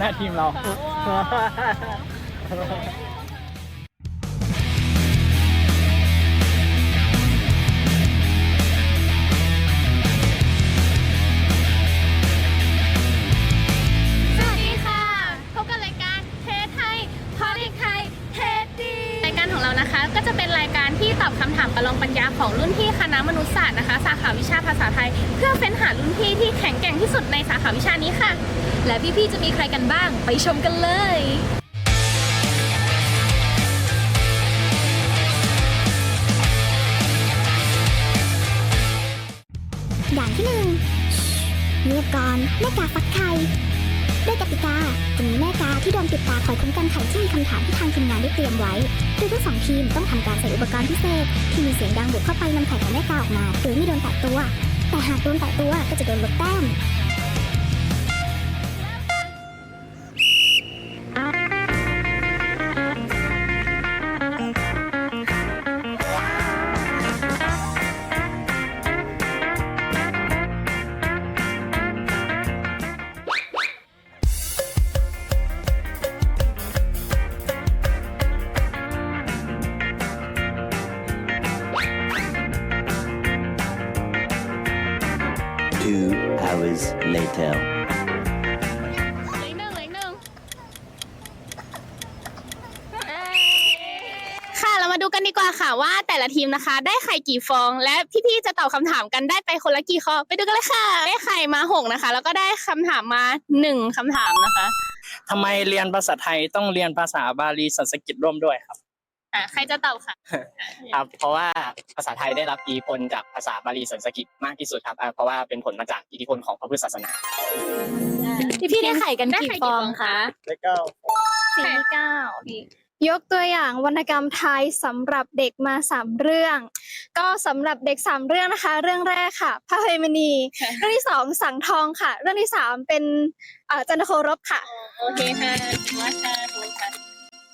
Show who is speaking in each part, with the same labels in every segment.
Speaker 1: หน้าทีมเรา
Speaker 2: สวัสดีค่ะ พบกับรายการเทสไทยพอเด็กไทยเทสดีรายการของเรานะคะ ก็จะเป็นรายการที่ตอบคำถามประลองปัญญาของรุ่นพี่คณะมนุษยศาสตร์นะคะ สาขาวิชาภาษาไทย เพื่อเฟ้นหารุ่นพี่ที่แข็งแกร่งที่สุดในสาขาวิชานี้ค่ะ และพี่ๆจะมีใครกันบ้างไปชมกันเลย
Speaker 3: อย่างที่หนึ่งเงียบก่อนแม่กาฟักไข่ด้วยกติกาจะมีแม่กาที่โดนปิดตาคอยคุ้มกันไข่ที่มีคำถามที่ทางทีมงานได้เตรียมไว้โดยทั้งสองทีมต้องทำการใส่อุปกรณ์พิเศษ ที่มีเสียงดังบุกเข้าไปนำไข่ของแม่กาออกมาโดยไม่โดนแตะตัว แต่หากโดนแตะตัวก็จะโดนลดแต้ม
Speaker 2: กันดีกว่าค่ะว่าแต่ละทีมนะคะ ได้ไข่กี่ฟอง และพี่ๆจะตอบคำถามกันได้ไปคนละกี่ข้อไปดูกันเลยค่ะ ได้ไข่มาหกนะคะ แล้วก็ได้คำถามมาหนึ่งคำถามนะคะ
Speaker 1: ทำไมเรียนภาษาไทยต้องเรียนภาษาบาลีสันสกฤตร่วมด้วยครับ
Speaker 2: อะใครจะตอบค่ะ
Speaker 4: ครับเพราะว่าภาษาไทยได้รับอิทธิพลจากภาษาบาลีสันสกฤตมากที่สุดครับอ่าเพราะว่าเป็นผลมาจากอิทธิพลของพระพุทธศาสนา
Speaker 5: พี่ๆได้ไข่กัน
Speaker 2: ได้
Speaker 5: กี่
Speaker 2: ไข่
Speaker 5: ฟ
Speaker 2: กี่
Speaker 5: อ
Speaker 2: ฟ
Speaker 5: ง
Speaker 2: อง
Speaker 5: คะ
Speaker 2: คะ
Speaker 1: แล้วก็
Speaker 5: สี่เก้าพี่ ยกตัวอย่างวรรณกรรมไทยสำหรับเด็กมาสามเรื่อง ก็สำหรับเด็กสามเรื่องนะคะ เรื่องแรกค่ะพระเพมณี
Speaker 2: ค่ะ
Speaker 5: เรื่องที่สองสังทองค่ะ เรื่องที่สามเป็นเอ่อจันทโครบค่ะ
Speaker 2: โอเคค่ะมาค่ะถูกค่ะ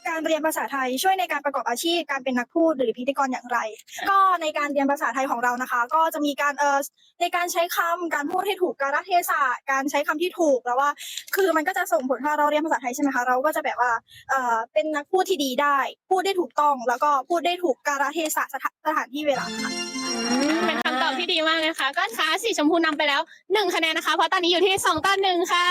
Speaker 6: การเรียนภาษาไทยช่วยในการประกอบอาชีพการเป็นนักพูดหรือพิธีกรอย่างไร ก็ในการเรียนภาษาไทยของเรานะคะ ก็จะมีการเอ่อในการใช้คำการพูดให้ถูกกาลเทศะการใช้คำที่ถูกแล้วว่า คือมันก็จะส่งผลถ้าเราเรียนภาษาไทยใช่ไหมคะเราก็จะแบบว่าเอ่อเป็นนักพูดที่ดีได้ พูดได้ถูกต้อง แล้วก็พูดได้ถูกกาลเทศะสถานสถานที่เวลาค่ะ
Speaker 2: เป็นคำตอบที่ดีมากเลยค่ะก็ช้าสีชมพูนำไปแล้วหนึ่งคะแนนนะคะ เพราะตอนนี้อยู่ที่สองต่อหนึ่งค่ะ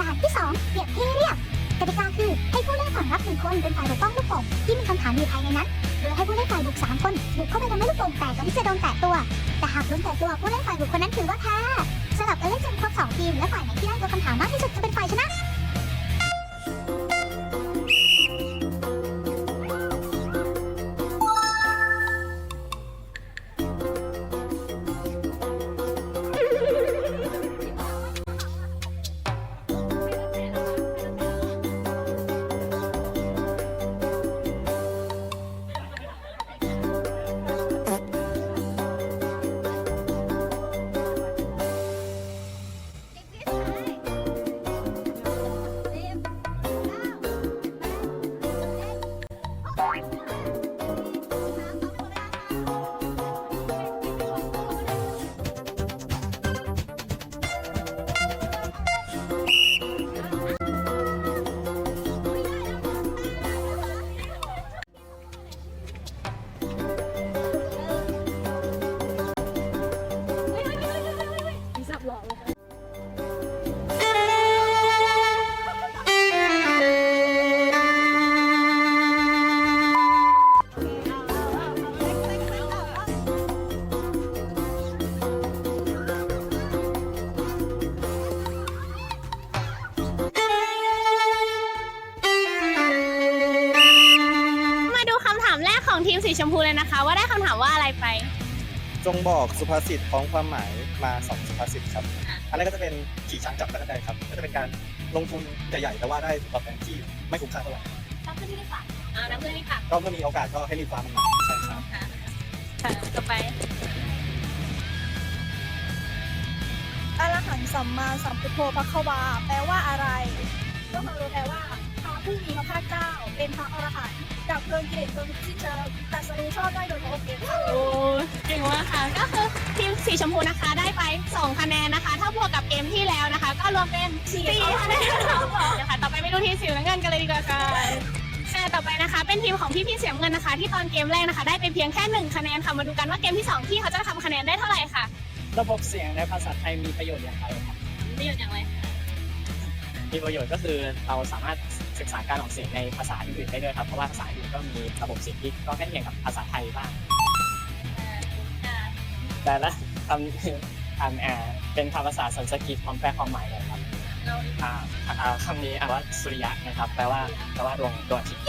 Speaker 3: ด่านที่ 2 เปรียบเทียบกติกาคือให้ผู้เล่นฝั่งรับหนึ่งคนเป็นฝ่ายปกป้องลูกโป่งที่มีคำถามอยู่ภายในนั้น โดยให้ผู้เล่นฝ่ายบุกสามคนบุกเข้าไปทำให้ลูกโป่งแตกก่อนที่จะโดนแตะตัว แต่หากโดนแตะตัวผู้เล่นฝ่ายบุกคนนั้นถือว่าแพ้สลับกันเล่นจนครบสองทีมและฝ่ายไหนที่ได้ตัวคำถามมากที่สุดจะเป็นฝ่ายชนะ
Speaker 2: นะคะ ว่าได้คำถามว่าอะไรไป
Speaker 7: จงบอกสุภาษิตของความหมายมาสองสุภาษิตครับ อันแรกก็จะเป็นขี่ช้างจับตะกั่นใดครับ ก็จะเป็นการลงทุนใหญ่ๆแต่ว่าได้ผลตอบแทนที่ไม่คุ้มค่าเท่าไหร่
Speaker 2: น้ำเพื่อนนี่ค่ะอ่าน้ำเพื่อนนี่ค่ะ
Speaker 7: ก็เมื่อมีโอกาสก็ให้รีบฟังมันหน่อยใช่ครับ
Speaker 2: ค่ะต่อไป
Speaker 6: อรหันต์สัมมาสัมพุทโธพระควาแปลว่าอะไรก็คือแปลว่าพระผู้มีพระภาคเจ้าเป็นพระอรหันต์ ดับเพลิงกิเลสเพลิงที่เจอตัดสรุชอบได้โดยโอเคค่ะ
Speaker 2: โอ้เก่งมากค่ะ ก็คือทีมสีชมพูนะคะได้ไป 2 คะแนนนะคะ ถ้าบวกกับเกมที่แล้วนะคะ ก็รวมเป็น4คะแนนนะคะต่อไปไม่รู้ทีมสีน้ำเงินกันเลยดีกว่าค่ะค่ะต่อไปนะคะ เป็นทีมของพี่พี่ๆเสียงเงินนะคะ ที่ตอนเกมแรกนะคะ ได้ไปเพียงแค่หนึ่งคะแนนค่ะมาดูกันว่าเกมที่สองพี่เขาจะทำคะแนนได้เท่าไหร่ค่ะ
Speaker 1: ระบบเสียงในภาษาไทยมีประโยชน์อย่างไรครับ
Speaker 2: ประโยชน์อย่างไร
Speaker 4: มีประโยชน์ก็คือเราสามารถ ศึกษาการออกเสียงในภาษาอื่นๆได้ด้วยครับ เพราะว่าภาษาอื่นก็มีระบบเสียงที่ก็ใกล้เคียงกับภาษาไทยบ้าง แต่ละคำคำอ่าเป็นคำภาษาสันสกฤตพร้อมแปลความหมายเลยครับอ่าอ่าคำนี้อ่านว่าสุริยะนะครับ แปลว่าแปลว่าดวงดวงอาทิตย์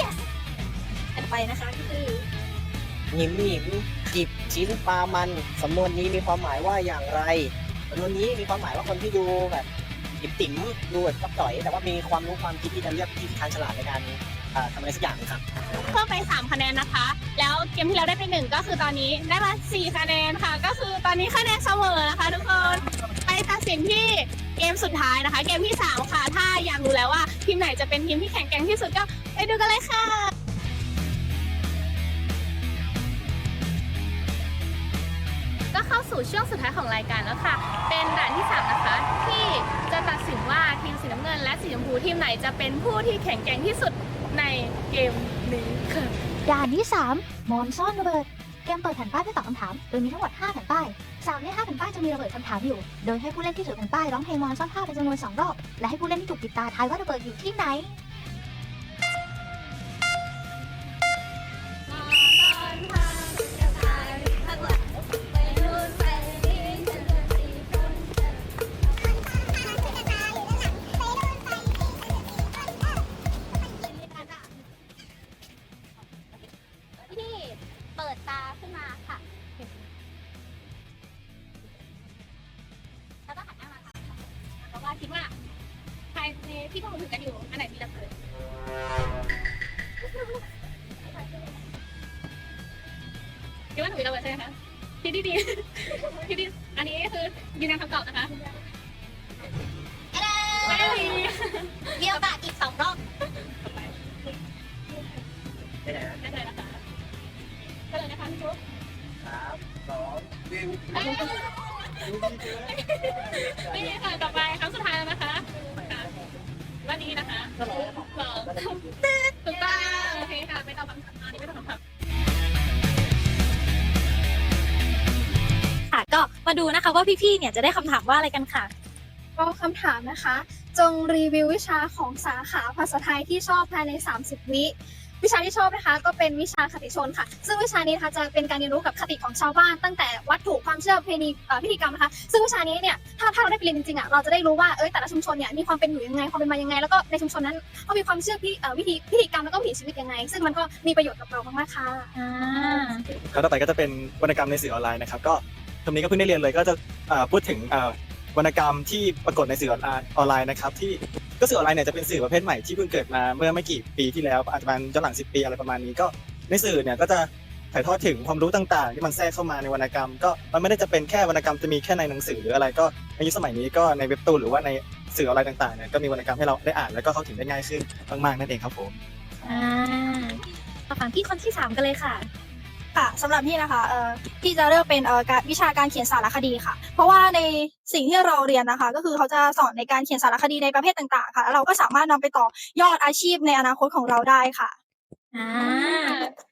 Speaker 6: ถัดไปนะคะก็คือ
Speaker 8: หยิมหยิมจิบชิ้นปลามันสำนวนนี้มีความหมายว่าอย่างไรสำนวนนี้มีความหมายว่าคนที่ดูแบบ หยิบติ๋มดูแบบกับต่อย แต่ว่ามีความรู้ความคิดที่จะเลือกที่ทางฉลาดในการอ่าทำอะไรสักอย่างครับ
Speaker 2: เพิ่มไป 3 คะแนนนะคะ แล้วเกมที่เราได้ไปหนึ่งก็คือตอนนี้ได้มา 4 คะแนนค่ะ ก็คือตอนนี้คะแนนเสมอนะคะ ทุกคน ไปตัดสินที่เกมสุดท้ายนะคะ เกมที่ 3 ค่ะ ถ้าอยากรู้แล้วว่าทีมไหนจะเป็นทีมที่แข็งแกร่งที่สุดก็ไปดูกันเลยค่ะ ช่วงสุดท้ายของรายการแล้วค่ะ เป็นด่านที่3นะคะที่จะตัดสินว่าทีมสีน้ำเงิน และสีชมพูทีมไหนจะเป็นผู้ที่แข็งแกร่งที่สุดในเกมนี้ค่ะ
Speaker 3: ด่านที่3มอนซ่อนระเบิด เกมเปิดแผ่นป้ายเพื่อตอบคำถาม โดยมีทั้งหมด 5 แผ่นป้ายสามใน5แผ่นป้ายจะมีระเบิดคำถามอยู่ โดยให้ผู้เล่นที่ถือแผ่นป้ายร้องเพลงมอนซ่อนผ้าเป็นจำนวน2รอบ และให้ผู้เล่นที่ถูกปิดตาทายว่าระเบิดอยู่ที่ไหน
Speaker 2: เบิดใช่ไหมคะคิดดีๆคิดดีอันนี้คือยืนยันคำตอบนะคะไม่มีมีโอกาสอีกสองรอบได้เลยนะคะได้เลยนะคะพี่ฟุ๊กไม่มีค่ะต่อไปครั้งสุดท้ายแล้วนะคะค่ะวันนี้นะคะสองถูกต้อ
Speaker 9: มาดูนะคะว่าพี่ๆเนี่ยจะได้คำถามว่าอะไรกันค่ะ
Speaker 5: ก็คำถามนะคะ จงรีวิววิชาของสาขาภาษาไทยที่ชอบภายใน 30 วิวิชาที่ชอบนะคะก็เป็นวิชาคติชนค่ะ ซึ่งวิชานี้นะคะจะเป็นการเรียนรู้กับคติของชาวบ้าน ตั้งแต่วัตถุความเชื่อประเพณีเอ่อพิธีกรรมนะคะซึ่งวิชานี้เนี่ยถ้าถ้าเราได้ไปเรียนจริงๆอะเราจะได้รู้ว่าเอ้ยแต่ละชุมชนเนี่ยมีความเป็นอยู่ยังไงความเป็นมายังไง แล้วก็ในชุมชนนั้นเขามีความเชื่อพิเอ่อวิธีพิธีกรรมแล้วก็วิถีชีวิตยังไง ซึ่งมันก็มีประโยชน์กับเรามากๆค่ะ
Speaker 9: อ่า
Speaker 7: แล้วต่อไปก็จะเป็นวรรณกรรมในสื่อออนไลน์นะครับก็ ตรงนี้ก็เพิ่งได้เรียนเลยก็จะพูดถึงวรรณกรรมที่ปรากฏในสื่อออนไลน์นะครับที่ก็สื่อออนไลน์เนี่ยจะเป็นสื่อประเภทใหม่ที่เพิ่งเกิดมาเมื่อไม่กี่ปีที่แล้วอาจจะประมาณย้อนหลัง 10 ปีอะไรประมาณนี้ก็ในสื่อเนี่ยก็จะถ่ายทอดถึงความรู้ต่างๆ ที่มันแทรกเข้ามาในวรรณกรรม ก็มันไม่ได้จะเป็นแค่วรรณกรรมจะมีแค่ในหนังสือหรืออะไรก็ในยุคสมัยนี้ก็ในเว็บตูนหรือว่าในสื่อออนไลน์ต่างๆเนี่ยก็มีวรรณกรรมให้เราได้อ่านแล้วก็เข้าถึงได้ง่ายขึ้นมากๆนั่นเองครับผม
Speaker 9: อ่ามาฟังพี่คนที่สามกันเลยค่ะ
Speaker 6: ค่ะสำหรับพี่นะคะเอ่อพี่จะเลือกเป็นเอ่อการวิชาการเขียนสารคดีค่ะ เพราะว่าในสิ่งที่เราเรียนนะคะ ก็คือเขาจะสอนในการเขียนสารคดีในประเภทต่างๆ ค่ะแล้วเราก็สามารถนำไปต่อยอดอาชีพในอนาคตของเราได้ค่ะ
Speaker 9: อ่า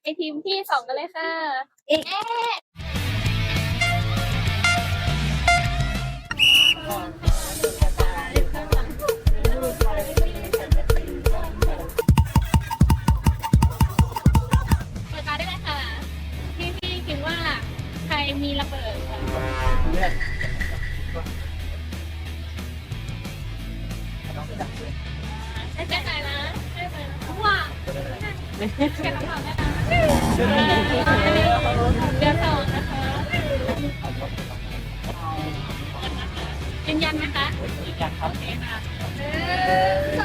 Speaker 2: ไอทีมที่สองกันเลยค่ะเอ๊ะ มีระเบิดค่ะได้ใจนะได้ใจนะว้าแค่คำถามได้นะเดือนสองนะคะยืนยันไหมคะยืนยันครับโอเคค่ะ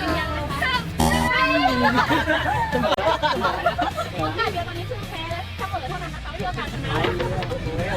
Speaker 2: ยืนยันนะคะโอกาสเดียวตอนนี้คือแพ้และเสมอเท่านั้นนะคะไม่มีโอกาสชนะ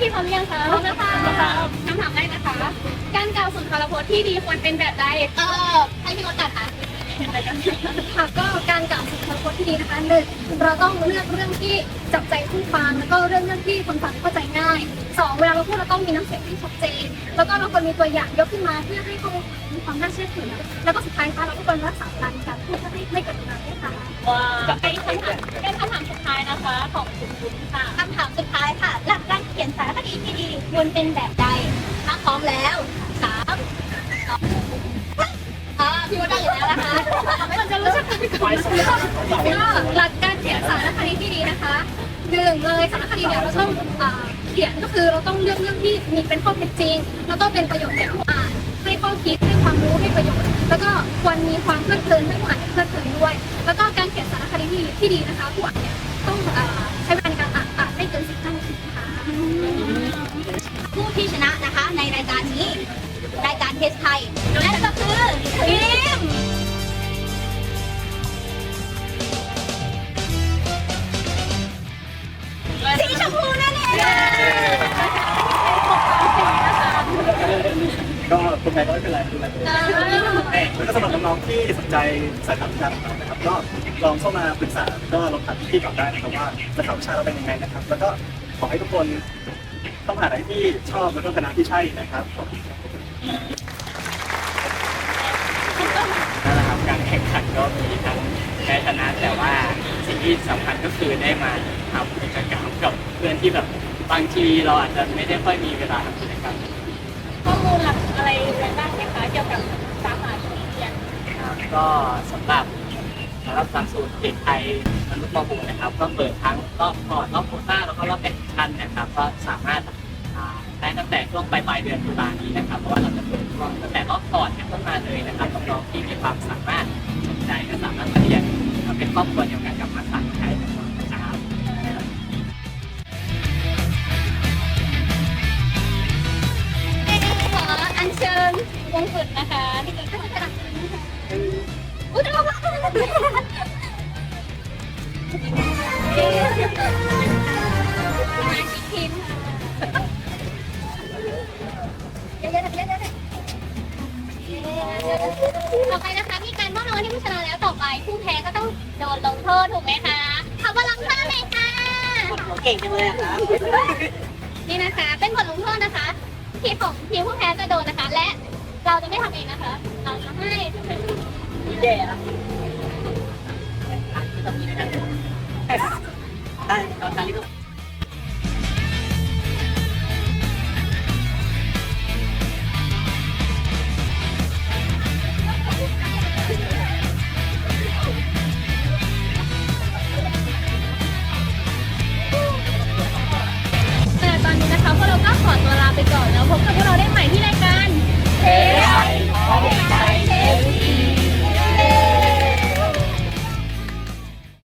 Speaker 2: พี่พี่ๆพร้อมหรือยังคะพร้อมแล้วค่ะคำถามแรกนะคะ การกล่าวสุนทรพจน์ที่ดีควรเป็นแบบใดเออให้พี่มดก่อนค่ะ
Speaker 5: ค่ะก็การกล่าวสุนทรพจน์ที่ดีนะคะหนึ่งเราต้องเลือกเรื่องที่จับใจผู้ฟังแล้วก็เรื่องเรื่องที่คนฟังเข้าใจง่ายสองเวลาเราพูดเราต้องมีน้ำเสียงที่ชัดเจน แล้วก็เราควรมีตัวอย่างยกขึ้นมาเพื่อให้ข้อมูลมีความน่าเชื่อถือแล้วก็สุดท้ายค่ะเราก็ควรรักษาการการพูดเพื่อให้ไม่เกิดปัญหาด้วยค่ะ
Speaker 2: ว้าวเป็นคำถามเป็นคำถามสุดท้ายนะคะของ
Speaker 9: ขียนสารคดีที่ดีควรเป็นแบบใดถ้าพร้อมแล้วสามสองอ่าพี่ว่าได้อยู่แล้วนะคะไมั
Speaker 2: นจะรู้สึกก่อน
Speaker 5: ก็หลักการเขียนสารคดีที่ดีนะคะหนึ่งเลยสารคดีเนี่ยเราต้องเขียนก็คือเราต้องเลือกเรื่องที่มีเป็นข้อเท็จจริง แล้วก็เป็นประโยชน์แก่ผู้อ่านให้ข้อคิดให้ความรู้ให้ประโยชน์ แล้วก็ควรมีความเพลิดเพลินให้ผู้อ่านเพลิดเพลินด้วย แล้วก็การเขียนสารคดีที่ที่ดีนะคะผู้อ่านเนี่ยต้อง ในรา
Speaker 9: ยการนี้ รายการเทสไทย นั่นก็คือทีมสีชมพูนั่นเอง
Speaker 7: ก็คนไทยก็ไม่เป็นไรไม่เป็นไรแล้วก็สำหรับน้องๆที่สนใจสายข่าววิชาของเรานะครับ ก็ลองเข้ามาปรึกษาก็ลองถามพี่ๆก่อนได้นะครับว่าสายข่าววิชาเราเป็นยังไงนะครับ แล้วก็ขอให้ทุกคน ต้องหาอะไรที่ชอบแล้วก็คณะที่ใช่นะครับ
Speaker 4: นั่นแหละครับการแข่งขันก็มีทั้งแพ้ชนะแต่ว่าสิ่งที่สำคัญก็คือได้มาทำกิจกรรมกับเพื่อนที่แบบบางทีเราอาจจะไม่ได้ค่อยมีเวลาทำกิจกรรม
Speaker 2: ข้อมูลหลักอะไรบ้างไหมคะเกี่ยวกับสาขาที่เรียน
Speaker 4: ครับก็สำหรับสำหรับหลักสูตรเด็กไทยมนุษย์ม .6 นะครับ ก็เปิดทั้งรอบก่อนรอบโควต้าแล้วก็รอบแข่งขันนะครับ ก็สามารถ ได้ตั้งแต่ช่วงปลายปลายเดือนตุลานี้นะครับ เพราะว่าเราจะเปิดช่วงตั้งแต่รอบก่อนเป็นต้นมาเลยนะครับน้องๆที่มีความสามารถสนใจก็สามารถมาเรียนเป็นครอบครัวเดียวกันกับมาสานไทยนะครับ
Speaker 2: ขออัญเชิญวงกุฎนะคะที่จะขึ้นมาอุ้ยจะม ต่อไปนะคะ มีการมอบรางวัลที่ผู้ชนะแล้วต่อไป ผู้แพ้ก็ต้องโดนลงโทษถูกไหมคะขอบลังโทษหน่อยค่ะ
Speaker 8: เก่งจังเลยอะครับ
Speaker 2: นี่นะคะ เป็นบทลงโทษนะคะทีมของทีมผู้แพ้จะโดนนะคะ และเราจะไม่ทำเองนะคะ เราจะให้
Speaker 8: แย่แล้วได้ตอนนี้ก็
Speaker 2: แต่